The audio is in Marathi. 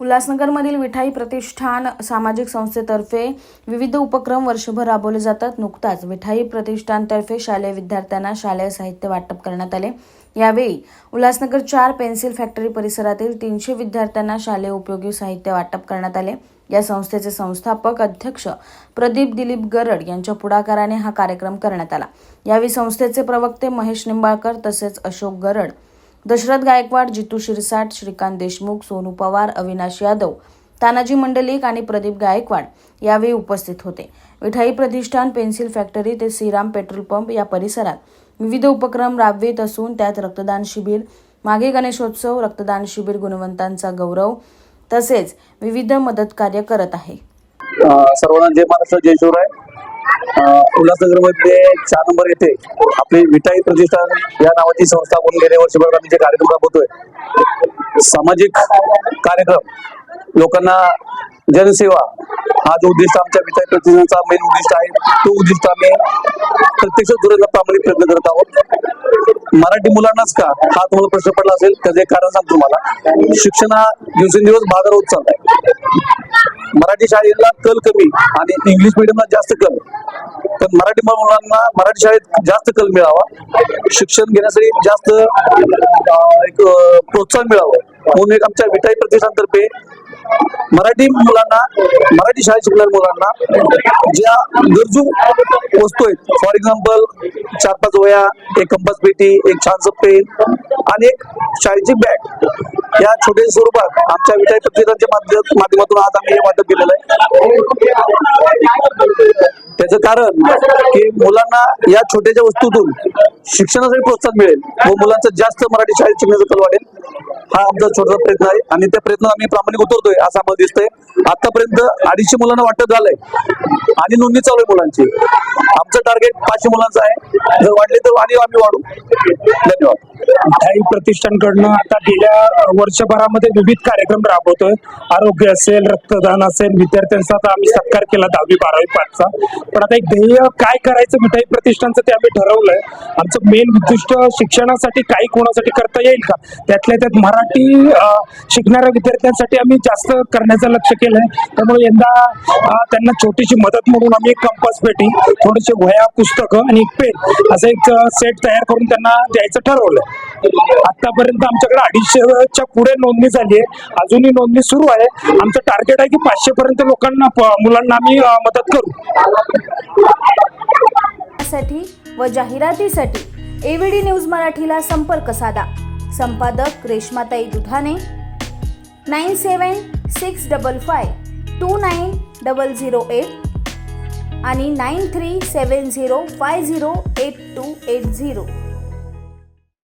उल्हासनगरमधील विठाई प्रतिष्ठान सामाजिक संस्थेतर्फे विविध उपक्रम वर्षभर राबवले जातात. नुकताच विठाई प्रतिष्ठानतर्फे शालेय विद्यार्थ्यांना शालेय साहित्य वाटप करण्यात आले. यावेळी उल्हासनगर चार पेन्सिल फॅक्टरी परिसरातील तीनशे विद्यार्थ्यांना शालेय उपयोगी साहित्य वाटप करण्यात आले. या संस्थेचे संस्थापक अध्यक्ष प्रदीप दिलीप गरड यांच्या पुढाकाराने हा कार्यक्रम करण्यात आला. यावेळी संस्थेचे प्रवक्ते महेश निंबाळकर तसेच अशोक गरड दशरथ गायकवाड जितू शिरसाट श्रीकांत देशमुख सोनू पवार अविनाश यादव तानाजी मंडलिक आणि प्रदीप गायकवाड यावेळी उपस्थित होते. विठाई प्रतिष्ठान पेन्सिल फॅक्टरी ते श्रीराम पेट्रोल पंप या परिसरात विविध उपक्रम राबवित असून त्यात रक्तदान शिबिर मागे गणेशोत्सव रक्तदान शिबिर गुणवंतांचा गौरव तसेच विविध मदत कार्य करत आहे. सर्वांना जय महाराष्ट्र जय शिवराय. उल्हासनगरमध्ये चार नंबर येथे आपली विठाई प्रतिष्ठान या नावाची संस्था म्हणून गेल्या वर्षभर आम्ही जे कार्यक्रम राबवतोय सामाजिक कार्यक्रम लोकांना जनसेवा हा जो उद्दिष्ट आमच्या विचार प्रतिष्ठानचा मेन उद्दिष्ट आहे तो उद्दिष्ट आम्ही प्रत्यक्ष दुराचा प्रामाणिक प्रयत्न करत आहोत. मराठी मुलांनाच का? हा तुम्हाला प्रश्न पडला असेल त्याचं एक कारण सांगतो तुम्हाला. शिक्षण हा दिवसेंदिवस बाजार होत चाललाय. मराठी शाळेला कल कमी आणि इंग्लिश मिडियमला जास्त कल. पण मराठी मुलांना मराठी शाळेत जास्त कल मिळावा. शिक्षण घेण्यासाठी जास्त एक प्रोत्साहन मिळावं. म्हणून एक आमच्या विठाई प्रतिष्ठानतर्फे मराठी मुलांना मराठी शाळेत शिकणाऱ्या मुलांना ज्या गरजू वस्तू आहेत फॉर एक्झाम्पल चार पाच वया एक कंपास पेटी एक छानस पेन आणि एक शाळेची बॅग या छोट्या स्वरूपात आमच्या विठाई पत्रिकांच्या माध्यमातून आज आम्ही हे वाटप केलेलं आहे. त्याचं कारण की मुलांना या छोट्याच्या वस्तूतून शिक्षणासाठी प्रोत्साहन मिळेल व मुलांचं जास्त मराठी शाळेत शिकण्याचं कल वाढेल. हा आमचा छोटा प्रयत्न आहे आणि त्या प्रयत्न आम्ही प्रामाणिक उतरतोय असं आम्हाला दिसतंय. आतापर्यंत अडीचशे मुलांना वाटप झालंय आणि नोंदणी चालू आहे मुलांची. आमचं टार्गेट पाचशे मुलांचं आहे. जर वाढले तर आणि आम्ही वाढू. धन्यवाद. मिठाई प्रतिष्ठानकडनं आता गेल्या वर्षभरामध्ये विविध कार्यक्रम राबवतोय. आरोग्य असेल रक्तदान असेल विद्यार्थ्यांचा आता आम्ही सत्कार केला दहावी बारावी पाचचा. पण आता एक ध्येय काय करायचं मिठाई प्रतिष्ठानचं ते आम्ही ठरवलंय. आमचं मेन उद्दिष्ट शिक्षणासाठी काही कोणासाठी करता येईल का? त्यातल्या त्यात मराठी शिकणाऱ्या विद्यार्थ्यांसाठी आम्ही जास्त करण्याचं लक्ष केलंय. त्यामुळे यंदा त्यांना छोटीशी मदत म्हणून आम्ही एक कंपास पेटी थोडेसे वह्या पुस्तकं आणि एक पेन असं एक सेट तयार करून त्यांना द्यायचं ठरवलं आतापर्यंत आमच्याकडे अडीचशेच्या पुढे नोंदणी झाली आहे. अजूनही नोंदणी सुरू आहे. आमचं टार्गेट आहे की पाचशे पर्यंत लोकांना मुलांना आम्ही मदत करू. साठी व जाहिरातीसाठी एव्हीडी न्यूज मराठीला संपर्क साधा. संपादक Reshmatai Dudhane nine seven six double five two nine double zero eight आणि nine three seven zero five zero eight two eight zero.